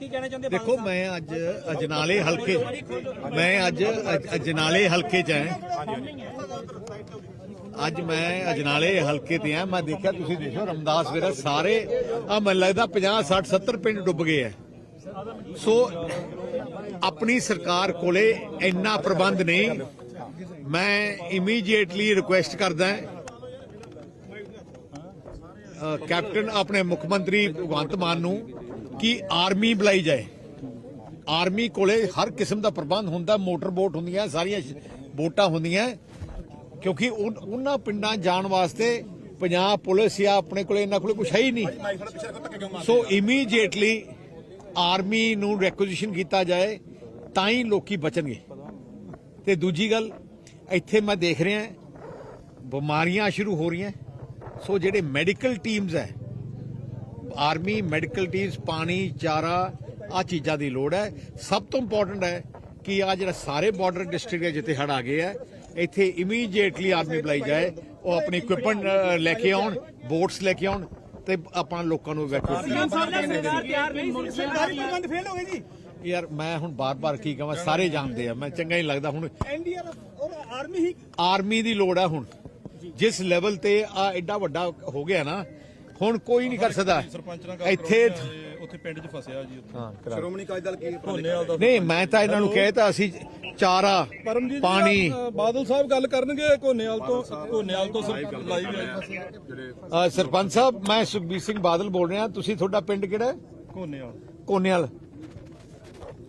ਕੀ ਕਹਿਣਾ ਚਾਹੁੰਦੇ ਦੇਖੋ ਮੈਂ ਅੱਜ ਅਜਨਾਲੇ ਹਲਕੇ ਮੈਂ ਅੱਜ ਅਜ- ਅਜਨਾਲੇ ਹਲਕੇ 'ਚ ਹਾਂ। ਅੱਜ ਮੈਂ ਅਜਨਾਲੇ ਹਲਕੇ ਤੇ ਆ ਮੈਂ ਦੇਖਿਆ ਤੁਸੀਂ ਦੇਖੋ ਰਮਦਾਸ ਵੀਰਾ ਸਾਰੇ ਆ ਮੈਨੂੰ ਲੱਗਦਾ 50 60 70 ਪਿੰਡ ਡੁੱਬ ਗਏ ਆ। ਸੋ ਆਪਣੀ ਸਰਕਾਰ ਕੋਲੇ ਇੰਨਾ ਪ੍ਰਬੰਧ ਨਹੀਂ। ਮੈਂ ਇਮੀਡੀਏਟਲੀ ਰਿਕੁਐਸਟ ਕਰਦਾ ਕੈਪਟਨ ਆਪਣੇ ਮੁੱਖ ਮੰਤਰੀ ਭਗਵੰਤ ਮਾਨ ਨੂੰ ਕਿ ਆਰਮੀ ਬੁਲਾਈ ਜਾਏ। ਆਰਮੀ ਕੋਲੇ ਹਰ ਕਿਸਮ ਦਾ ਪ੍ਰਬੰਧ ਹੁੰਦਾ, ਮੋਟਰ ਬੋਟ ਹੁੰਦੀਆਂ, ਸਾਰੀਆਂ ਬੋਟਾਂ ਹੁੰਦੀਆਂ। ਕਿਉਂਕਿ ਉਨ- ਉਹਨਾਂ ਪਿੰਡਾਂ ਜਾਣ ਵਾਸਤੇ ਪੰਜਾਬ ਪੁਲਿਸ ਜਾਂ ਆਪਣੇ ਕੋਲੇ ਇਹਨਾਂ ਕੋਲੇ ਕੁਝ ਹੈ ਹੀ ਨਹੀਂ। ਸੋ ਇਮੀਡੀਏਟਲੀ ਆਰਮੀ ਨੂੰ ਰੈਕੁਜੀਸ਼ਨ ਕੀਤਾ ਜਾਏ, ਤਾਂ ਹੀ ਲੋਕੀ ਬਚਣਗੇ। ਤੇ ਦੂਜੀ ਗੱਲ, ਇੱਥੇ ਮੈਂ ਦੇਖ ਰਿਹਾ, ਬਿਮਾਰੀਆਂ ਸ਼ੁਰੂ ਹੋ ਰਹੀਆਂ। ਸੋ ਜਿਹੜੇ ਮੈਡੀਕਲ ਟੀਮਸ ਹੈ ਆਰਮੀ ਮੈਡੀਕਲ ਟੀਮਸ ਪਾਣੀ ਚਾਰਾ ਆ ਚੀਜ਼ਾਂ ਦੀ ਲੋੜ ਹੈ। ਸਭ ਤੋਂ ਇੰਪੋਰਟੈਂਟ ਹੈ ਕਿ ਆ ਜਿਹੜਾ ਸਾਰੇ ਬਾਰਡਰ ਡਿਸਟ੍ਰਿਕਟ ਹੈ ਜਿੱਥੇ ਹੜ ਆ ਗਏ ਹੈ ਇੱਥੇ ਇਮੀਡੀਏਟਲੀ ਆਰਮੀ ਬੁਲਾਈ ਜਾਏ ਉਹ ਆਪਣੀ ਇਕਵਿਪਮੈਂਟ ਲੈ ਕੇ ਆਉਣ ਬੋਟਸ ਲੈ ਕੇ ਆਉਣ ਤੇ ਆਪਣਾ ਲੋਕਾਂ ਨੂੰ evacuate ਕਰਨ ਤਿਆਰ ਨਹੀਂ ਸੀ ਸਰਕਾਰੀ ਪ੍ਰਬੰਧ ਫੇਲ ਹੋ ਗਏ ਜੀ। ਯਾਰ ਮੈਂ ਹੁਣ ਬਾਰ-ਬਾਰ ਕੀ ਕਹਾਂ ਸਾਰੇ ਜਾਣਦੇ ਆ ਮੈਂ ਚੰਗਾ ਹੀ ਲੱਗਦਾ ਹੁਣ। ਐਨਡੀਆਰਐਫ ਔਰ ਆਰਮੀ ਹੀ ਆਰਮੀ ਦੀ ਲੋੜ ਹੈ ਹੁਣ। ਜਿਸ ਲੈਵਲ ਤੇ ਆ ਐਡਾ ਵੱਡਾ ਹੋ ਗਿਆ ਨਾ ਹੁਣ ਕੋਈ ਨਹੀਂ ਕਰ ਸਕਦਾ। ਸਰਪੰਚ ਨਾਲ ਗੱਲ ਇੱਥੇ ਉੱਥੇ ਪਿੰਡ 'ਚ ਫਸਿਆ ਜੀ ਉੱਥੇ। ਹਾਂ ਕਰਾ ਸ਼੍ਰੋਮਣੀ ਅਕਾਲੀ ਦਲ ਕੀ ਨਹੀਂ ਮੈਂ ਤਾਂ ਇਹਨਾਂ ਨੂੰ ਕਹਿਤਾ ਅਸੀਂ ਚਾਰਾ ਪਰਮਜੀਤ ਪਾਣੀ। ਬਾਦਲ ਸਾਹਿਬ ਗੱਲ ਕਰਨਗੇ ਕੋਨੇਵਾਲ ਤੋਂ ਕੋਨੇਵਾਲ ਤੋਂ ਸਰ- ਲਾਈ ਹੋਈ ਹੈ। ਅ, ਸਰਪੰਚ ਸਾਹਿਬ ਮੈਂ ਸੁਖਬੀਰ ਸਿੰਘ ਬਾਦਲ ਬੋਲ ਰਿਹਾ। ਤੁਸੀਂ ਤੁਹਾਡਾ ਪਿੰਡ ਕਿਹੜਾ? ਕੋਨੇਵਾਲ ਕੋਨੇਵਾਲ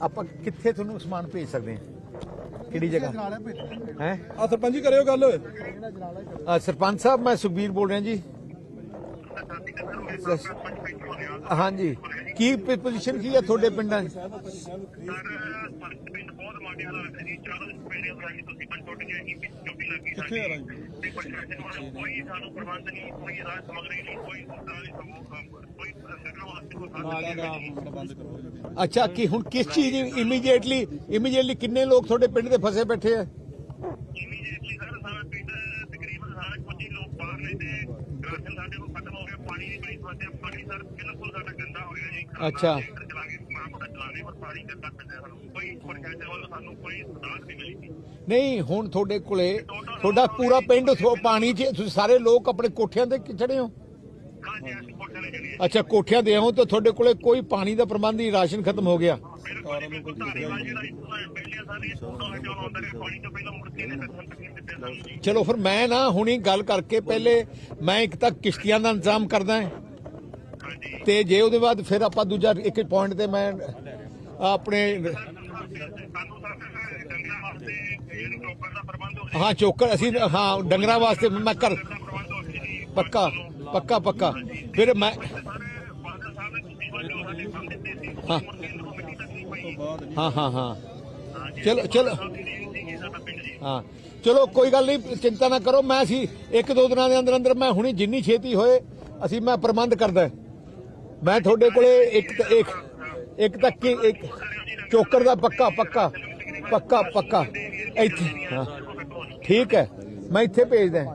ਆਪਾਂ ਕਿੱਥੇ ਤੁਹਾਨੂੰ ਸਮਾਨ ਭੇਜ ਸਕਦੇ ਹਾਂ? ਕਿਹੜੀ ਜਗ੍ਹਾ? ਹੈ ਆ ਸਰਪੰਚ ਜੀ ਕਰਿਓ ਗੱਲ ਸਰਪੰਚ ਸਾਹਿਬ ਮੈਂ ਸੁਖਬੀਰ ਬੋਲ ਰਿਹਾ ਜੀ। ਹਾਂਜੀ। ਕੀ ਪੋਜੀਸ਼ਨ ਕੀ ਹੈ ਤੁਹਾਡੇ ਪਿੰਡਾਂ 'ਚ ਸਰ ਪਿੰਡ ਬਹੁਤ ਮਾੜੇ ਹਾਲਾਤ ਹੈ ਜੀ। ਚਾਰ ਪਿੰਡ ਰਾਹੀਂ ਤੁਸੀਂ ਪਿੰਡ ਟੁੱਟ ਗਏ ਜੀ ਚੁੱਕੀ ਲੱਗੀ ਕਿੱਥੇ ਆ ਰਾਜੀ? ਤੇ ਪ੍ਰਸ਼ਾਸਨ ਵੱਲੋਂ ਕੋਈ ਸਾਨੂੰ ਪ੍ਰਬੰਧ ਨਹੀਂ ਕੋਈ ਰਾਜ ਸਮਗਰੀ ਨਹੀਂ ਕੋਈ ਸਰਕਾਰ ਦੀ ਸਮੂਹ ਕੋਈ ਸਰਕਾਰ ਵਾਸਤੇ ਕੋਈ ਸਾਧਨ ਨਹੀਂ। ਬੰਦ ਕਰੋ ਜੀ। ਅੱਛਾ ਕੀ ਹੁਣ ਕਿਸ ਚੀਜ਼ ਇਮੀਡੀਏਟਲੀ ਇਮੀਡੀਏਟਲੀ ਕਿੰਨੇ ਲੋਕ ਤੁਹਾਡੇ ਪਿੰਡ ਦੇ ਫਸੇ ਬੈਠੇ ਆ? ਇਮੀਡੀਏਟਲੀ ਸਰ ਸਾਰਾ ਪਿੰਡ ਤਕਰੀਬਨ ਸਾਰੇ ਕੁਝ ਹੀ ਲੋਕ ਬਾਹਰ ਨੇ ਤੇ ਰਾਸ਼ਨ ਸਾਡੇ ਕੋਲ ਖਤਮ ਹੋ ਗਿਆ ਪਾਣੀ ਦੀ ਬੜੀ ਸਮੱਸਿਆ ਪਾਣੀ ਸਰ ਬਿਲਕੁਲ ਸਾਡਾ ਗੰਦਾ ਹੋ ਗਿਆ ਜੀ। ਅੱਛਾ। ਚਲਾ ਕੇ ਮਾਂ ਮੋਟਾ ਚਲਾਣੇ ਪਰ ਪਾਣੀ ਗੰਦਾ ਪੈਂਦਾ ਸਾਨੂੰ। ਕੋਈ ਪ੍ਰਸ਼ਾਸਨ ਵੱਲੋਂ ਸਾਨੂੰ ਕੋਈ ਸੁਧਾਰ ਨਹੀਂ ਮਿਲੀ। ਜੀ ਨਹੀਂ ਹੁਣ ਤੁਹਾਡੇ ਕੋਲੇ ਤੁਹਾਡਾ ਪੂਰਾ ਪਿੰਡ ਥੋ ਪਾਣੀ 'ਚ ਤੁਸੀਂ ਸਾਰੇ ਲੋਕ ਆਪਣੇ ਕੋਠਿਆਂ ਤੇ ਚੜੇ ਹੋ? ਹਾਂਜੀ ਅਸੀਂ ਚਲੇ ਅੱਛਾ ਕੋਠਿਆਂ ਦੇ ਹੋ ਤਾਂ ਤੁਹਾਡੇ ਕੋਲੇ ਕੋਈ ਪਾਣੀ ਦਾ ਪ੍ਰਬੰਧ ਨਹੀਂ ਰਾਸ਼ਨ ਖਤਮ ਹੋ ਗਿਆ। ਬਿਲਕੁਲ ਬਿਲਕੁਲ ਧਾਰੀਵਾਲ ਜਿਹੜਾ ਇੱਕ ਪਹਿਲੇ ਸਾਰੀ ਫੋਟੋ ਹਟਾਉਣ ਆਉਂਦਾ ਰਿਹਾ ਪਾਣੀ ਤੋਂ ਪਹਿਲਾਂ ਮੁੜ ਕੇ ਨੇ ਸੱਜਣ ਤੱਕ ਦਿੱਤੇ ਸਾਨੂੰ ਜੀ ਚਲੋ ਫਿਰ ਮੈਂ ਨਾ ਹੁਣੀ ਗੱਲ ਕਰਕੇ ਪਹਿਲੇ ਮੈਂ ਇੱਕ ਤਾਂ ਕਿਸ਼ਤੀਆਂ ਦਾ ਇੰਤਜ਼ਾਮ ਕਰਦਾ ਹਾਂ। ਹਾਂਜੀ। ਤੇ ਜੇ ਉਹਦੇ ਬਾਅਦ ਫਿਰ ਆਪਾਂ ਦੂਜਾ ਇੱਕ ਪੁਆਇੰਟ ਤੇ ਮੈਂ ਆਪਣੇ ਸਾਨੂੰ ਸਰ ਡੰਗਰਾਂ ਵਾਸਤੇ ਇਹ ਚੌਕਰ ਦਾ ਪ੍ਰਬੰਧ ਹੋ ਹਾਂ ਚੋਕਰ ਅਸੀਂ ਹਾਂ, ਡੰਗਰਾਂ ਵਾਸਤੇ ਮੈਂ ਕਰ ਪੱਕਾ ਪੱਕਾ ਪੱਕਾ। ਫਿਰ ਮੈਂ ਹਾਂ। ਹਾਂ ਹਾਂ ਹਾਂ। ਚਲੋ ਚਲੋ। ਹਾਂ। ਚਲੋ, ਕੋਈ ਗੱਲ ਨਹੀਂ, ਚਿੰਤਾ ਨਾ ਕਰੋ। ਮੈਂ ਅਸੀਂ ਇੱਕ ਦੋ ਦਿਨਾਂ ਦੇ ਅੰਦਰ ਅੰਦਰ ਮੈਂ ਹੁਣੀ ਜਿੰਨੀ ਛੇਤੀ ਹੋਏ, ਅਸੀਂ ਮੈਂ ਪ੍ਰਬੰਧ ਕਰਦਾ। ਮੈਂ ਤੁਹਾਡੇ ਕੋਲੇ ਇੱਕ ਤਾਂ ਇੱਕ ਇੱਕ ਤਾਂ ਕੀ ਇੱਕ ਚੋਕਰ ਦਾ ਪੱਕਾ ਪੱਕਾ ਪੱਕਾ ਪੱਕਾ ਇੱਥੇ ਹਾਂ ਠੀਕ ਹੈ ਮੈਂ ਇੱਥੇ ਭੇਜਦਾ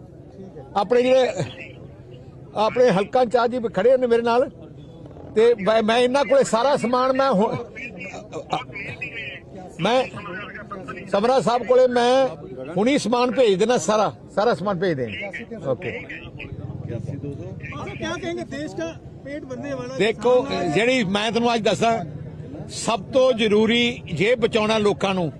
ਆਪਣੇ ਜਿਹੜੇ ਆਪਣੇ ਹਲਕਾ ਇੰਚਾਰਜ ਜੀ ਖੜੇ ਨੇ ਮੇਰੇ ਨਾਲ ਤੇ ਮੈਂ ਮੈਂ ਇਹਨਾਂ ਕੋਲੇ ਸਾਰਾ ਸਮਾਨ ਮੈਂ ਹੁਣ- ਮੈਂ ਸਮਰਾ ਸਾਹਿਬ ਕੋਲੇ ਮੈਂ ਹੁਣੀ ਸਮਾਨ ਭੇਜ ਦੇਣਾ ਸਾਰਾ ਸਾਰਾ ਸਮਾਨ ਭੇਜ ਦੇਣਾ ਓਕੇ क्या कहेंगे देश का पेट भरने वाला ਦੇਖੋ ਜਿਹੜੀ ਮੈਂ ਤੁਹਾਨੂੰ ਅੱਜ ਦੱਸਾਂ ਸਭ ਤੋਂ ਜ਼ਰੂਰੀ ਜੇ ਬਚਾਉਣਾ ਲੋਕਾਂ ਨੂੰ,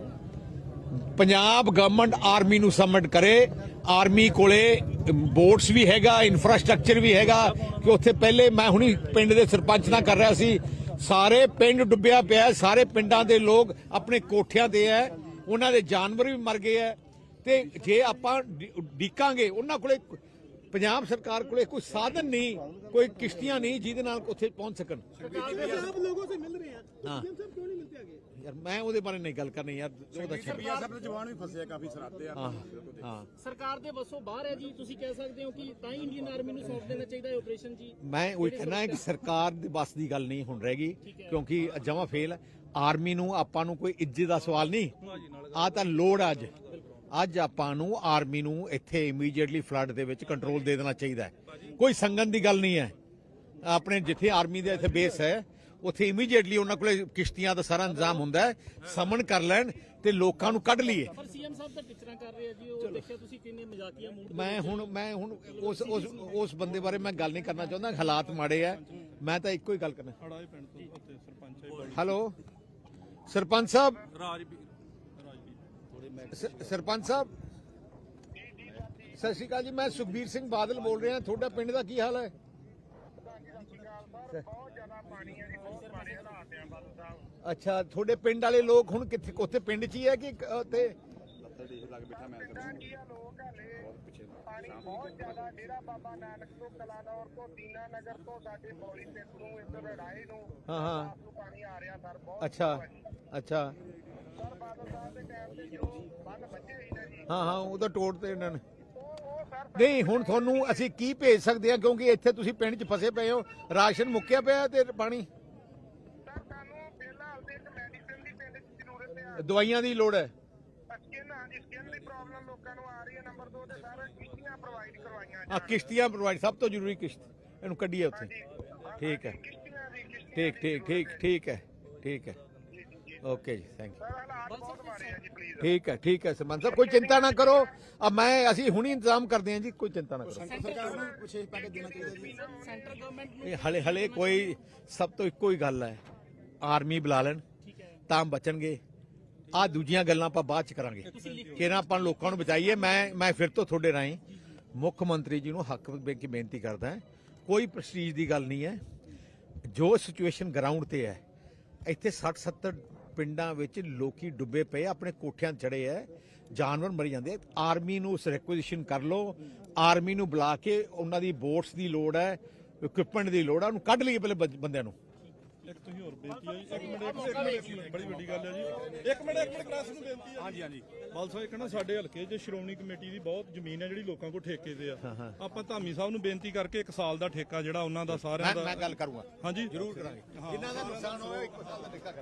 ਪੰਜਾਬ ਗਵਰਨਮੈਂਟ ਆਰਮੀ ਨੂੰ ਸਮਿਟ ਕਰੇ। ਆਰਮੀ ਕੋਲੇ ਬੋਟਸ ਵੀ ਹੈਗਾ ਇਨਫਰਾਸਟ੍ਰਕਚਰ ਵੀ ਹੈਗਾ, ਕਿ ਉੱਥੇ ਪਹਿਲੇ ਮੈਂ ਹੁਣੀ ਪਿੰਡ ਦੇ ਸਰਪੰਚ ਨਾਲ ਕਰ ਰਿਹਾ ਸੀ। ਸਾਰੇ ਪਿੰਡ ਡੁੱਬਿਆ ਪਿਆ ਸਾਰੇ ਪਿੰਡਾਂ ਦੇ ਲੋਕ ਆਪਣੇ ਕੋਠਿਆਂ ਤੇ ਐ ਉਹਨਾਂ ਦੇ ਜਾਨਵਰ ਵੀ ਮਰ ਗਏ ਐ ਤੇ ਜੇ ਆਪਾਂ ਡੀਕਾਂਗੇ ਉਹਨਾਂ ਕੋਲੇ ਪੰਜਾਬ ਸਰਕਾਰ ਕੋਲੇ ਕੋਈ ਸਾਧਨ ਨਹੀਂ, ਕੋਈ ਕਿਸ਼ਤੀਆਂ ਨਹੀਂ ਜਿਹਦੇ ਨਾਲ ਉੱਥੇ ਪਹੁੰਚ ਸਕਣ। ਯਾਰ ਮੈਂ ਉਹਦੇ ਬਾਰੇ ਨਹੀਂ ਗੱਲ ਕਰਨੀ ਯਾਰ ਉਹ ਤਾਂ ਛੱਡ ਸਰਕਾਰ ਦੇ ਜਵਾਨ ਵੀ ਫਸੇ ਕਾਫੀ ਸਰਾਤੇ ਆ। ਹਾਂ ਹਾਂ। ਸਰਕਾਰ ਦੇ ਵੱਸੋਂ ਬਾਹਰ ਹੈ ਜੀ ਤੁਸੀਂ ਕਹਿ ਸਕਦੇ ਹੋ ਕਿ ਤਾਂ ਹੀ ਇੰਡੀਅਨ ਆਰਮੀ ਨੂੰ ਸੌਂਪ ਦੇਣਾ ਚਾਹੀਦਾ ਹੈ ਆਪਰੇਸ਼ਨ ਜੀ। ਮੈਂ ਉਹ ਕਹਿਣਾ ਕਿ ਸਰਕਾਰ ਦੇ ਵੱਸ ਦੀ ਗੱਲ ਨਹੀਂ ਹੁਣ ਰਹਿ ਗਈ ਕਿਉਂਕਿ ਜਮਾ ਫੇਲ ਹੈ। ਆਰਮੀ ਨੂੰ ਆਪਾਂ ਨੂੰ ਕੋਈ ਇੱਜ਼ਤ ਦਾ ਸਵਾਲ ਨਹੀਂ। ਆ ਤਾਂ ਲੋੜ ਅੱਜ। ਅੱਜ ਆਪਾਂ ਨੂੰ ਆਰਮੀ ਨੂੰ ਇੱਥੇ ਇਮੀਡੀਏਟਲੀ ਫਲੱਡ ਦੇ ਵਿੱਚ ਕੰਟਰੋਲ ਦੇ ਦੇਣਾ ਚਾਹੀਦਾ ਕੋਈ ਸੰਗਨ ਦੀ ਗੱਲ ਨਹੀਂ ਹੈ। ਆਪਣੇ ਜਿੱਥੇ ਆਰਮੀ ਦੇ ਇੱਥੇ ਬੇਸ ਹੈ ਉੱਥੇ ਇਮੀਡੀਏਟਲੀ ਉਹਨਾਂ ਕੋਲੇ ਕਿਸ਼ਤੀਆਂ ਦਾ ਸਾਰਾ ਇੰਤਜ਼ਾਮ ਹੁੰਦਾ ਹੈ ਸਮਨ ਕਰ ਲੈਣ ਤੇ ਲੋਕਾਂ ਨੂੰ ਕੱਢ ਲਈਏ। ਪਰ ਸੀਐਮ ਸਾਹਿਬ ਤਾਂ ਟਿਚਰਾਂ ਕਰ ਰਹੇ ਆ ਜੀ ਉਹ ਦੇਖਿਆ ਤੁਸੀਂ ਕਿੰਨੇ ਮਜ਼ਾਕੀਆ ਮੂਡ ਮੈਂ ਹੁਣ ਮੈਂ ਹੁਣ ਉਸ ਉਸ ਉਸ ਬੰਦੇ ਬਾਰੇ ਮੈਂ ਗੱਲ ਨਹੀਂ ਕਰਨਾ ਚਾਹੁੰਦਾ ਹਾਲਾਤ ਮਾੜੇ ਆ। ਮੈਂ ਤਾਂ ਇੱਕੋ ਹੀ ਗੱਲ ਕਰਨਾ। ਹੜਾਏ ਪਿੰਡ ਤੋਂ ਉੱਤੇ ਸਰਪੰਚ ਹੈਲੋ? ਸਰਪੰਚ ਸਾਹਿਬ? ਸਰਪੰਚ ਸਾਹਿਬ? ਸਤਿ ਸ਼੍ਰੀ ਅਕਾਲ ਜੀ ਮੈਂ ਸੁਖਬੀਰ ਸਿੰਘ ਬਾਦਲ ਬੋਲ ਰਿਹਾ ਤੁਹਾਡਾ ਪਿੰਡ ਦਾ ਕੀ ਹਾਲ ਹੈ? ਬਹੁਤ ਜ਼ਿਆਦਾ ਪਾਣੀ ਹੈ ਜੀ ਬਹੁਤ ਮਾੜੇ ਹਾਲਾਤ ਆ ਬਾਦਲ ਸਾਹਿਬ ਅੱਛਾ ਤੁਹਾਡੇ ਪਿੰਡ ਵਾਲੇ ਲੋਕ ਹੁਣ ਕਿੱਥੇ ਉੱਥੇ ਪਿੰਡ 'ਚ ਹੀ ਹੈ ਕਿ ਉੱਥੇ? ਪਿੰਡਾਂ ਕੀ ਆ ਲੋਕ ਹਲੇ? ਪਾਣੀ ਬਹੁਤ ਜ਼ਿਆਦਾ ਡੇਰਾ ਬਾਬਾ ਨਾਨਕ ਤੋਂ ਕਲਾਨੌਰ ਤੋਂ ਦੀਨਾ ਨਗਰ ਤੋਂ ਸਾਡੇ ਬੌਲੀ ਪਿੰਡ ਨੂੰ ਇੱਧਰ ਰੜਾਏ ਨੂੰ ਹਾਂ ਹਾਂ। ਆਪ ਨੂੰ ਪਾਣੀ ਆ ਰਿਹਾ ਸਰ ਬਹੁਤ ਅੱਛਾ ਅੱਛਾ। ਸਰ ਬਾਦਲ ਸਾਹਿਬ ਦੇ ਟਾਈਮ ਤੇ ਜੋ ਬੰਨ ਬੱਚੇ ਸੀ ਨਾ ਜੀ ਹਾਂ ਹਾਂ ਉਹ ਤਾਂ ਤੋੜ ਤੇ ਇਹਨਾਂ ਨੇ। ਨਹੀਂ ਹੁਣ ਤੁਹਾਨੂੰ ਅਸੀਂ ਕੀ ਭੇਜ ਸਕਦੇ ਹਾਂ? ਕਿਉਂਕਿ ਇੱਥੇ ਤੁਸੀਂ ਪਿੰਡ 'ਚ ਫਸੇ ਪਏ ਹੋ। ਰਾਸ਼ਨ ਮੁੱਕਿਆ ਪਿਆ ਤੇ ਪਾਣੀ? ਸਰ ਸਾਨੂੰ ਫਿਲਹਾਲ ਤੇ ਇੱਕ ਮੈਡੀਸਿਨ ਦੀ ਪਿੰਡ 'ਚ ਜ਼ਰੂਰਤ ਆ ਦਵਾਈਆਂ ਦੀ ਲੋੜ ਹੈ? ਸਕਿਨ ਹਾਂਜੀ ਸਕਿਨ ਦੀ ਪ੍ਰੋਬਲਮ ਲੋਕਾਂ ਨੂੰ ਆ ਰਹੀ ਹੈ। ਨੰਬਰ 2 ਤੇ ਸਰ ਕਿਸ਼ਤੀਆਂ ਪ੍ਰੋਵਾਈਡ ਕਰਵਾਈਆਂ ਆ ਜਾਣ। ਕਿਸ਼ਤੀਆਂ ਪ੍ਰੋਵਾਈਡ ਸਭ ਤੋਂ ਜ਼ਰੂਰੀ ਕਿਸ਼ਤ। ਇਹਨੂੰ ਕੱਢੀਏ ਉੱਥੇ। ਠੀਕ ਹੈ। ਠੀਕ ਠੀਕ ਠੀਕ ਠੀਕ ਹੈ। ਠੀਕ ਹੈ। ਓਕੇ ਜੀ ਥੈਂਕ ਯੂ ਠੀਕ ਹੈ ਠੀਕ ਹੈ ਸਰਪੰਚ ਸਾਹਿਬ ਕੋਈ ਚਿੰਤਾ ਨਾ ਕਰੋ। ਅਬ ਮੈਂ ਅਸੀਂ ਹੁਣੀ ਇੰਤਜ਼ਾਮ ਕਰਦੇ ਹਾਂ ਜੀ ਕੋਈ ਚਿੰਤਾ ਨਾ ਕਰੋ। ਇਹ ਹਲੇ ਹਲੇ ਕੋਈ ਸਭ ਤੋਂ ਇੱਕੋ ਹੀ ਗੱਲ ਹੈ। ਆਰਮੀ ਬੁਲਾ ਲੈਣ ਤਾਂ ਬਚਣਗੇ। ਆ ਦੂਜੀਆਂ ਗੱਲਾਂ ਆਪਾਂ ਬਾਅਦ ਚ ਕਰਾਂਗੇ। ਕਿਹਨਾਂ ਆਪਾਂ ਲੋਕਾਂ ਨੂੰ ਬਚਾਈਏ ਮੈਂ ਮੈਂ ਫਿਰ ਤੋਂ ਤੁਹਾਡੇ ਰਾਹੀਂ ਮੁੱਖ ਮੰਤਰੀ ਜੀ ਨੂੰ ਹੱਕ ਬੇਨਤੀ ਬੇਨਤੀ ਕਰਦਾ ਹਾਂ। ਕੋਈ ਪ੍ਰੈਸਟੀਜ ਦੀ ਗੱਲ ਨਹੀਂ ਹੈ। ਜੋ ਸਿਚੁਏਸ਼ਨ ਗਰਾਊਂਡ ਤੇ ਹੈ ਇੱਥੇ 60 70 ਪਿੰਡਾਂ ਵਿੱਚ ਲੋਕੀ ਡੁੱਬੇ ਪਏ ਆਪਣੇ ਕੋਠਿਆਂ ਚੜੇ ਐ ਜਾਨਵਰ ਮਰੀ ਜਾਂਦੇ ਆ। ਆਰਮੀ ਨੂੰ ਉਸ ਰਿਕੁਜੀਸ਼ਨ ਕਰ ਲਓ ਆਰਮੀ ਨੂੰ ਬੁਲਾ ਕੇ ਉਹਨਾਂ ਦੀ ਬੋਟਸ ਦੀ ਲੋੜ ਹੈ ਇਕਵਿਪਮੈਂਟ ਦੀ ਲੋੜ ਹੈ ਉਹਨੂੰ ਕੱਢ ਲਈਏ ਪਹਿਲੇ ਬੰਦ- ਬੰਦਿਆਂ ਨੂੰ। ਇੱਕ ਤੁਸੀਂ ਹੋਰ ਬੇਨਤੀ ਹੈ ਜੀ ਇੱਕ ਮਿੰਟ ਇੱਕ ਮਿੰਟ, ਇੱਕ ਮਿੰਟ ਬੜੀ ਵੱਡੀ ਗੱਲ ਹੈ ਜੀ। ਇੱਕ ਮਿੰਟ ਇੱਕ ਮਿੰਟ ਕਰਾਸ ਨੂੰ ਬੇਨਤੀ ਹੈ ਹਾਂਜੀ ਹਾਂਜੀ। ਬਾਲ ਸਾਹਿਬ ਇੱਕ ਨਾ ਸਾਡੇ ਹਲਕੇ 'ਚ ਸ਼੍ਰੋਮਣੀ ਕਮੇਟੀ ਦੀ ਬਹੁਤ ਜ਼ਮੀਨ ਹੈ ਜਿਹੜੀ ਲੋਕਾਂ ਕੋਲ ਠੇਕੇ ਤੇ ਆ। ਆਪਾਂ ਧਾਮੀ ਸਾਹਿਬ ਨੂੰ ਬੇਨਤੀ ਕਰਕੇ ਇੱਕ ਸਾਲ ਦਾ ਠੇਕਾ ਜਿਹੜਾ ਉਹਨਾਂ ਦਾ ਸਾਰਿਆਂ ਦਾ ਮੈਂ ਗੱਲ ਕਰੂੰਗਾ। ਹਾਂਜੀ। ਜ਼ਰੂਰ ਕਰਾਂਗੇ। ਜਿਨ੍ਹਾਂ ਦਾ ਨੁਕਸਾਨ ਹੋਇਆ ਇੱਕ ਸਾਲ ਦਾ ਠੇਕਾ ਕਰਾਂਗੇ।